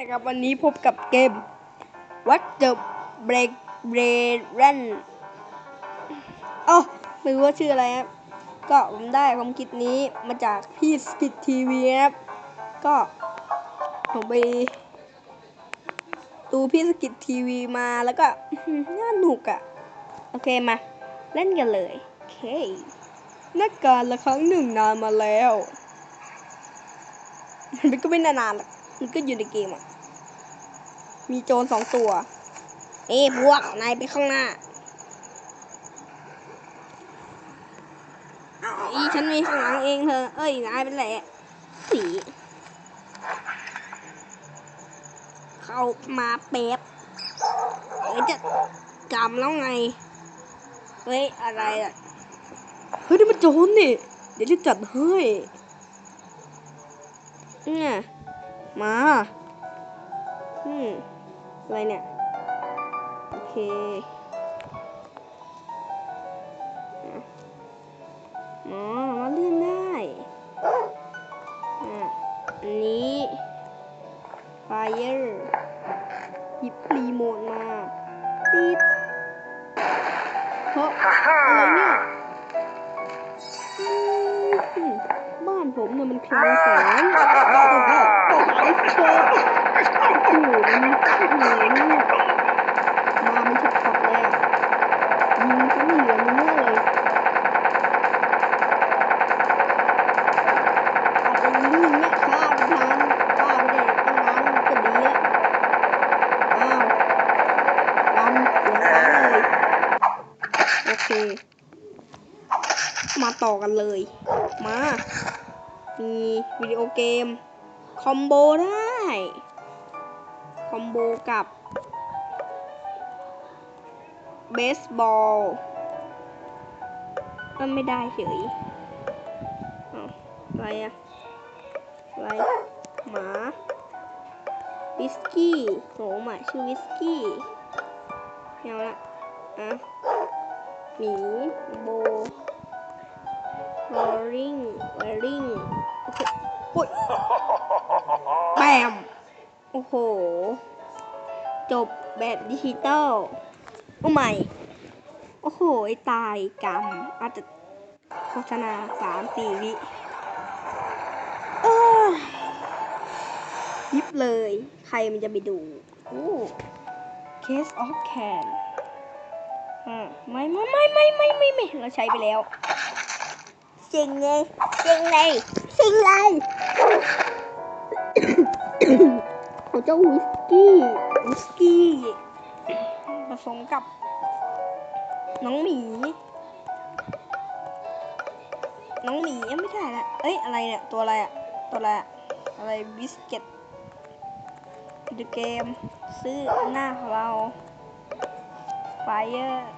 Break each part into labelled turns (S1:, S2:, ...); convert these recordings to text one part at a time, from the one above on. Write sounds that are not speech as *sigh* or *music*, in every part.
S1: นะครับวันนี้พบกับเกม What the Break Break Run อ๋อไม่รู้ว่าชื่ออะไรครับ ก็ผมได้ความคิดนี้มาจากพี่สกิททีวีครับ ก็ผมไปดูพี่สกิททีวีมาแล้วก็น่าหนุกอะ่ะ โอเคมา เล่นกันเลย โอเค นักการละครั้งหนึ่งนานมาแล้ว มันก็ไม่นานๆหรอกมันก็อยู่ในเกมอะ มีโจรสองตัวเอ้พวกนายไปข้างหน้าอีฉันมีข้างหลังเองเธอ เอ้ยนายเป็นไรอะสีเข้ามาเป๊บเอ้ยจะจำแล้วไง เฮ้ย อะไรอะ เฮ้ย นี่มันโจรนี่ เดี๋ยวจะจัดให้เนี่ยมา อืม อะไรเนี่ย โอเค มาต่อกันเลย มา มีวิดีโอเกม คอมโบได้ คอมโบกับ เบสบอลมันไม่ได้เฉยอะไรอะอะไรหมาวิสกี้โหหมาชื่อวิสกี้ไม่เอาละอะ หมีโบวอลลิงวอลลิงโอเคโอ้ยแปมโอ้โห จบแบบดิจิตอลโอ้ไม่โอ้โหไอ้ตายกรรมอาจจะโฆษณาสามสี่วิเอ้ยยิบเลย ใครมันจะไปดู โอ้ Case of Can อ่าไม่ไม่ไม่ไม่ไม่ไม่ไม่เราใช้ไปแล้วจริงเลยจริงเลยจริงเลยเอาเจ้าวิสกี้วิสกี้ผสมกับ น้องหมี น้องหมีเอ้ยไม่ใช่ละเอ้ยอะไรเนี่ยตัวอะไรอะตัวอะไรอะอะไรบิสเกตวิดีโอเกม ซื้อหน้าของเราไฟเออร์เฮ้ย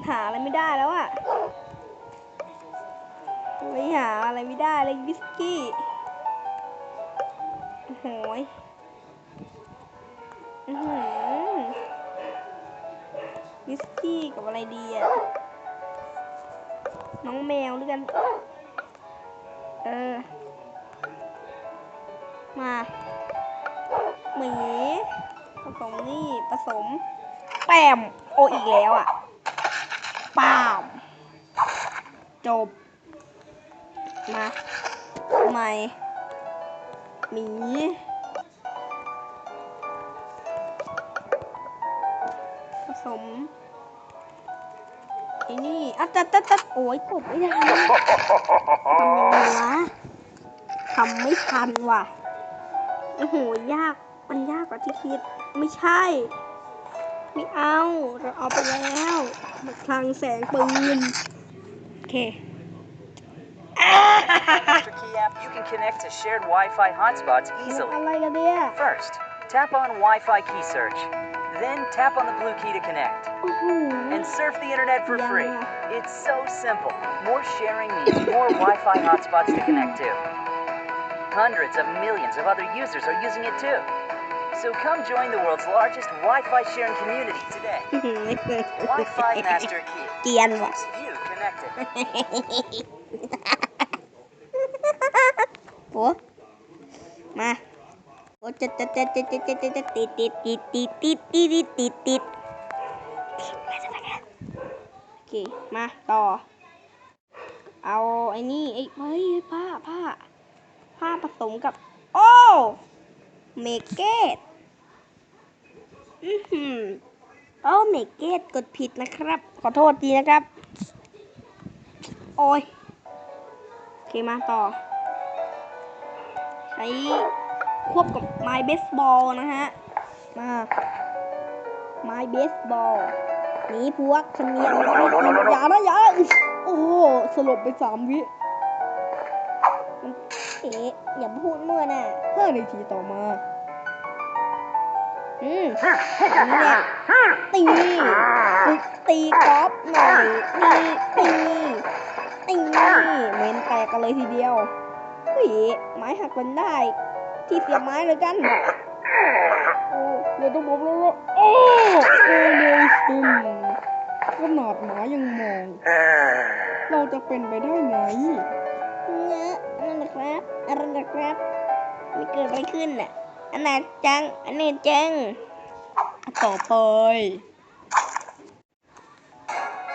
S1: มันหาอะไรไม่ได้แล้วอะไม่หาอะไรไม่ได้เลยวิสกี้โอ้โหยอื้อหือวิสกี้กับอะไรดีอะน้องแมวด้วยกัน เออ มาหมีผสมนี่ผสม แปมโออีกแล้วอะปาม จบ มาใหม่หมีผสมไอ้นี่อะตัดตัดตัดโอ้ยกบไม่ทันทำยังไงวะทำไม่ทันว่ะโอ้โหยากมันยากกว่าที่คิด ไม่ใช่ ไม่เอา เราเอาไปแล้วมันคลังแสงปืน Okay.
S2: After Key app, you can connect to shared Wi-Fi hotspots easily. First, tap on Wi-Fi key search. Then tap on the blue key to connect.
S1: Mm-hmm.
S2: And surf the internet for free. It's so simple. More sharing means more Wi-Fi hotspots to connect to. Hundreds of millions of other users are using it too. So come join the world's largest Wi-Fi sharing community today. *laughs* Wi-Fi Master Key. *laughs*
S1: The รียนว่ะ
S2: keeps you connected.
S1: โอ้มาโอ้จะจะจะจะจะจะจะจะติดติดติดติดติดติดติดติดติดโอเคมาต่อ เอาไอ้นี่ไอ้เฮ้ยผ้าผ้าผ้าผสมกับ โอ้เมกเกตอือหือโอ้เมกเกตกดผิดนะครับ ขอโทษทีนะครับ โอ้ยโอเคมาต่อ ใช้ควบกับไม้เบสบอลนะฮะ มา ไม้เบสบอลหนีพวกคนเนียนไม่อย่านะอย่านะอุ๊ยโอ้โหสลบไปสามวิมันเอ๊ะอย่าพูดเมั่วนะห้านาทีต่อมาอืมนี่แหละตีตีตีกอล์ฟหน่อยตี ตีตีเมนแตกกันเลยทีเดียวเฮ้ยไม้หักกันได้ ที่เสียบไม้เลยกันโอ้เดี๋ยวต้องบอกแล้วว่าโอ้โอ้เลยสิขนาดหมายังมอง เราจะเป็นไปได้ไงเนี่ยนั่นะครับอะไรนะครับม่เกิดอะไรขึ้นน่ะอันไหนจัง อันนี้จัง ต่อไป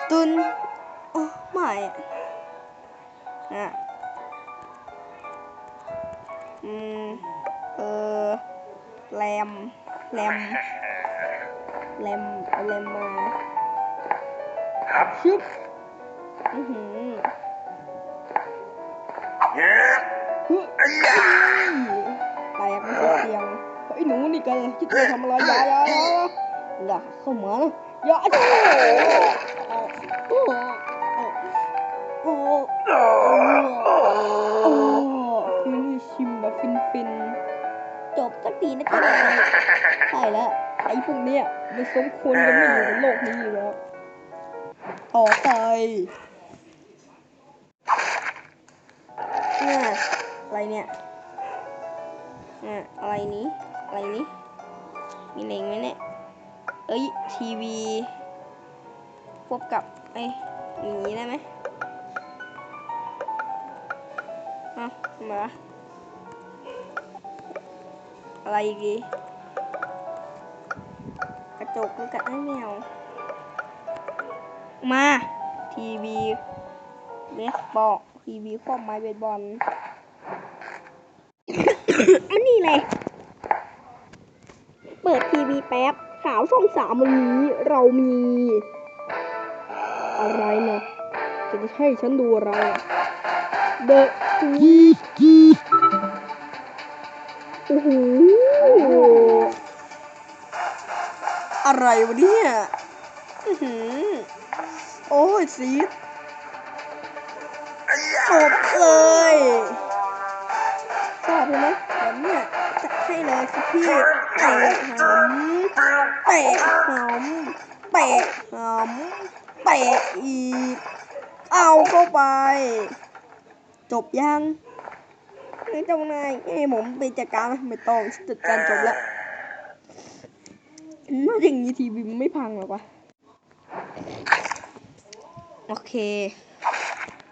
S1: ตุน โอ้ไม่ อะอะอืม เออแรมแรมแรมเอาแรมมาชึบอือหือเฮ้ยแตกไม่ใช่เสียงเฮ้ยหนูนี่กันคิดจะทำอะไรอย่าอย่าอย่าอย่าเข้ามานะอย่าจ้โอ้โห ฟินฟินๆจบสักทีนะจ๊ะนายใช่แล้วไอ้พวกเนี้ยมันสมควรจะไม่อยู่ในโลกนี้อยู่แล้วต่อไปเนี่ยอะไรเนี่ยเนี่ยอะไรนี้อะไรนี้ มีเล็งไหมเนี่ย เอ้ยทีวีพบกับไอ้อย่างนี้ได้ไหมเอ้าทำไมวะ อะไรอีกดีกระจกมันกัดให้แมว มาทีวีเบสบอลทีวีครอบไม้เบสบอลอันนี้เลย เปิดทีวีแป๊บข่าวช่องสามวันนี้เรามี อะไรนะจะให้ฉันดูอะไรเดอะวี โอ้โหอะไรวะเนี่ยอื้อหือโอ้ยซีดจบเลยชอบใช่ไหมแบบเนี้ยจะให้เลยสิพี่เตะหำเตะหำเตะหำเตะอีก เอาเข้าไป จบยัง ไม่ต้องนายให้ผมไปจัดการนะไม่ต้องฉันจัดการจบแล้วน่าอย่างนี้ทีวีมันไม่พังหรอกวะโอเค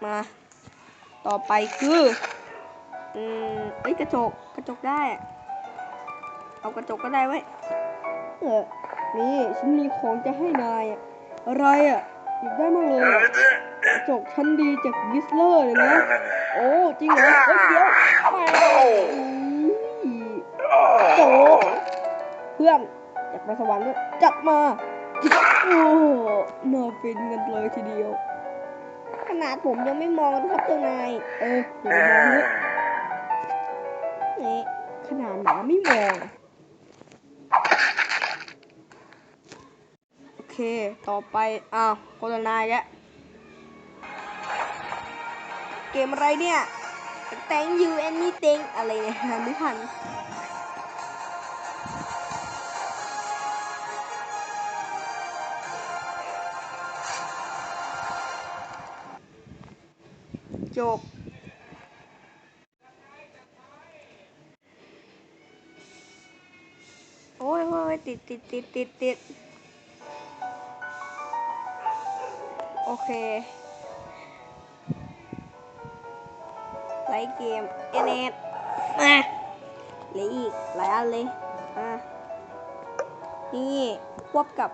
S1: มา ต่อไปคืออืมเอ้กระจกกระจกได้ เอากระจกก็ได้ไว้เออนี่ฉันมีของจะให้นายอะไรอะหยิบได้มากเลยกระจกชั้นดีจากวิสเลอร์เลยนะ โอ้จริงเหรอเอ้ยเดี๋ยวไปโจกเพื่อนอยากไปสวรรค์ด้วยจัดมาโอ้น่าฟินกันเลยทีเดียว ขนาดผมยังไม่มองนะครับเจ้านายเอออย่าไปมองเลยนี่ขนาดหมาไม่มองโอเค ต่อไป อ้าวโฆษณาอีกแล้ว เกมอะไรเนี่ย Thank you anything อะไรเนี่ยไม่ทันจบ โอ้ยโอ้ยติดติดติดติดติดโอเค เกมเอเนตมาเลยอีกหลายอันเลยมานี่ควบกับ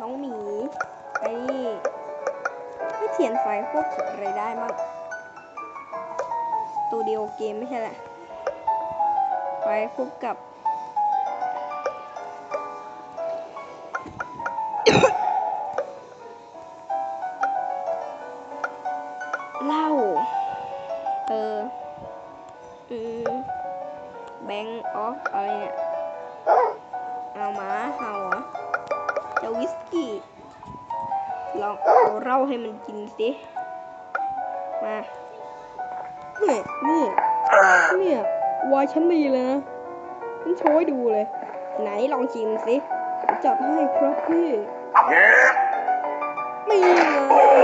S1: น้องหมีไอ้นี่ไม่เทียนไฟควบกับอะไรได้บ้างตัวเดียวเกมไม่ใช่แหละไฟควบกับเล้า เอออืมแบงก์ออฟอะไรเนี่ยเอามาเอาวะเอจะวิสกี้ลองเอาเหล้าให้มันกินสิ มาเนี่ยเนี่ยเนี่ยวายฉันดีเลยนะฉันโชว์ดูเลย ไหนลองชิมสิ จับให้ครับพี่นี่ไง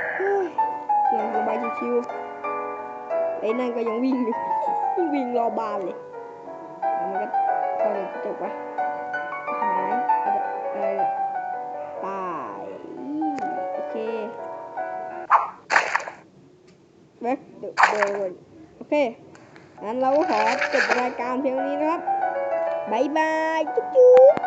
S1: ิวไอ้นั่นก็ยังวิ่งอยู่วิ่งรอบาลเลยแล้วมันก็ตอนนี้จบไปหายอะไรตายโอเคแบ็คเดอะเบลโอเคงั้นเราก็ขอจบรายการเพียงนี้นะครับบายบาย จุ๊บ